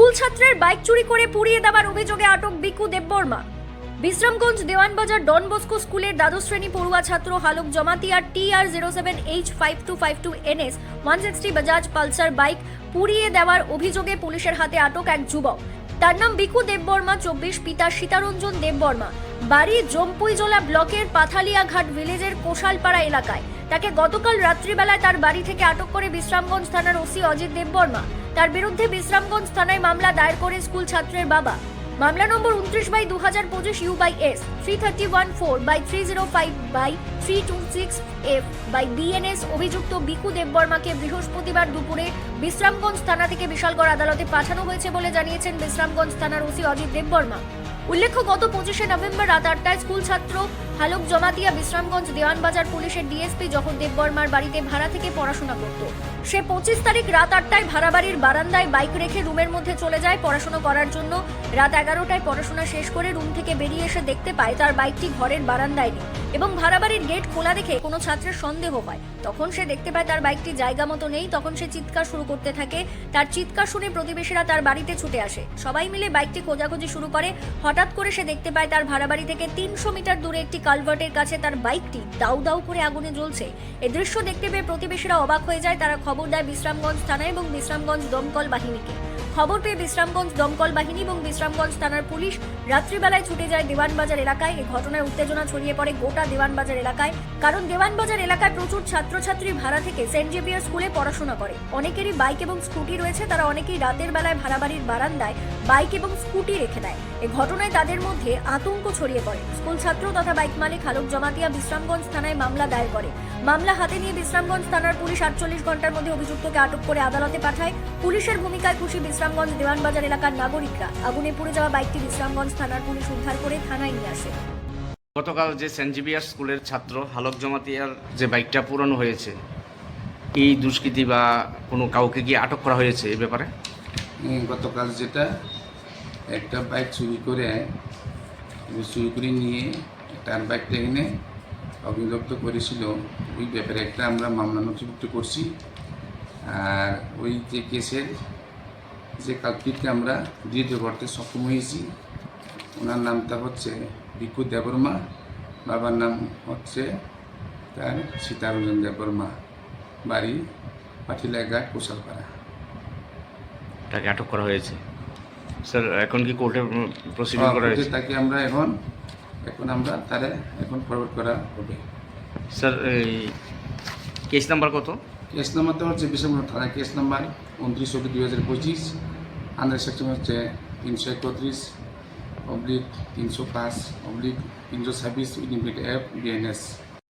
School ছাত্রের bike চুরি করে পুড়িয়ে দেওয়ার অভিযোগে আটক Biku Debbarma. Bishramganj Dewanbazar Don Bosco school দ্বাদশ শ্রেণি পড়ুয়া ছাত্র Haluk জমাতিয়ার T R zero seven H five two five two NS one sixty Bajaj Pulsar bike পুড়িয়ে দেওয়ার অভিযোগে পুলিশের হাতে আটক এক যুবক। তার নাম বিকু দেববর্মা, চব্বিশ পিতা সীতারঞ্জন দেববর্মা। বাড়ি জম্পুইজোলা ব্লকের পাথালিয়াঘাট ভিলেজের কোশালপাড়া এলাকায়। তাকে গতকাল রাত্রিবেলায় তার বাড়ি থেকে আটক করে বিশ্রামগঞ্জ থানার ওসি অজিত দেববর্মা। তার বিরুদ্ধে বিশ্রামগঞ্জ থানায় মামলা দায়ের করে স্কুল ছাত্রের বাবা। মামলা নম্বর উনত্রিশ বাই দু হাজার পঁচিশ U by S, three thirty one four by three zero five by three two six F by BNS অভিযুক্ত বিকু দেববর্মাকে বৃহস্পতিবার দুপুরে বিশ্রামগঞ্জ থানা থেকে বিশালগড় আদালতে পাঠানো হয়েছে বলে জানিয়েছেন বিশ্রামগঞ্জ থানার ওসি অজিত দেববর্মা। উল্লেখ্য, গত পঁচিশে নভেম্বর রাত আটটায় স্কুল ছাত্র হালক জমাতিয়া বিশ্রামগঞ্জ দেওয়ানবাজার পুলিশের ডিএসপি যখন দেববর্মার বাড়িতে ভাড়া থেকে পড়াশোনা করত। সে পঁচিশ তারিখ রাত আটটায় ভাড়া বাড়ির বারান্দায় বাইক রেখে রুমের মধ্যে চলে যায় পড়াশোনা করার জন্য। রাত এগারোটায় পড়াশোনা শেষ করে রুম থেকে বেরিয়ে এসে দেখতে পায় তার বাইকটি ঘরের বারান্দায় নেই এবং ভাড়া বাড়ির গেট খোলা দেখে কোনো ছাত্রের সন্দেহ হয়। তখন সে দেখতে পায় তার বাইকটি জায়গা মতো নেই, তখন সে চিৎকার শুরু করতে থাকে। তার চিৎকার শুনে প্রতিবেশীরা তার বাড়িতে ছুটে আসে। সবাই মিলে বাইকটি খোঁজাখুঁজি শুরু করে। হঠাৎ করে সে দেখতে পায় তার ভাড়া বাড়ি থেকে তিনশো মিটার দূরে একটি কালভার্টের কাছে তার বাইকটি দাউ দাউ করে আগুনে জ্বলছে। এ দৃশ্য দেখতে পেয়ে প্রতিবেশীরা অবাক হয়ে যায়। তারা খবর দেয় বিশ্রামগঞ্জ থানায় এবং বিশ্রামগঞ্জ দমকল বাহিনীকে। খবর পেয়ে বিশ্রামগঞ্জ দমকল বাহিনী এবং বিশ্রামগঞ্জ থানার পুলিশ রাত্রিবেলায় ছুটে যায় দেওয়ানবাজার এলাকায়। এই ঘটনায় উত্তেজনা ছড়িয়ে পড়ে গোটা দেওয়ানবাজার এলাকায়। কারণ দেওয়ানবাজার এলাকায় প্রচুর ছাত্রছাত্রী ভাড়া থেকে সেন্ট জেভিয়ার স্কুলে পড়াশোনা করে। অনেকেরই বাইক এবং স্কুটি রয়েছে। তারা অনেকেই রাতের বেলায় ভাড়া বাড়ির বারান্দায় বাইক এবং স্কুটি রেখে দেয়। এ ঘটনায় তাদের মধ্যে আতঙ্ক ছড়িয়ে পড়ে। স্কুল ছাত্র তথা বাইক মালিক হালক জমাতিয়া বিশ্রামগঞ্জ থানায় মামলা দায়ের করে। মামলা হাতে নিয়ে বিশ্রামগঞ্জ থানার পুলিশ আটচল্লিশ ঘণ্টার মধ্যে অভিযুক্তকে আটক করে আদালতে পাঠায়। পুলিশের ভূমিকায় খুশি বিশ্রামগঞ্জ দেওয়ানবাজার এলাকার নাগরিকরা। আগুনে পুড়ে যাওয়া বাইকটি বিশ্রামগঞ্জ থানার পুলিশ উদ্ধার করে থানায় নিয়ে আসে। গতকাল যে সেন্ট জেভিয়ার স্কুলের ছাত্র হালক জমাতিয়ার যে বাইকটা পুরানো হয়েছে এই দুষ্কৃতি বা কোনো কাউকে গিয়ে আটক করা হয়েছে এই ব্যাপারে? গতকাল যেটা একটা বাইক চুরি করে চুরি করে নিয়ে তার বাইকটা এনে অগ্নিদগ্ধ করেছিল। ওই ব্যাপারে একটা আমরা মামলা নথিভুক্ত করছি। আর ওই যে কেসের যে কালপিটকে আমরা দিয়ে করতে সক্ষম হয়েছি ওনার নামটা হচ্ছে বিকু দেববর্মা বাবার নাম হচ্ছে তার সীতারঞ্জন দেববর্মা বাড়ি পাঠিলাঘাট কোশালপাড়া। তাকে আটক করা হয়েছে। স্যার এখন কি কোর্টে প্রসিডিং করা হ্যাঁ, হয়েছে? তাকে আমরা এখন এখন আমরা তারে এখন ফরওয়ার্ড করা হবে। স্যার এই কেস নাম্বার কত? কেস নাম্বারটা হচ্ছে বিশাল থানা কেস নাম্বার উনত্রিশ অব্দি দুই হাজার পঁচিশ আন্ডার সেকশন হচ্ছে তিনশো একত্রিশ অবলিক তিনশো পাঁচ অবলিক তিনশো ছাব্বিশ ইউনিট এফ বিএনএস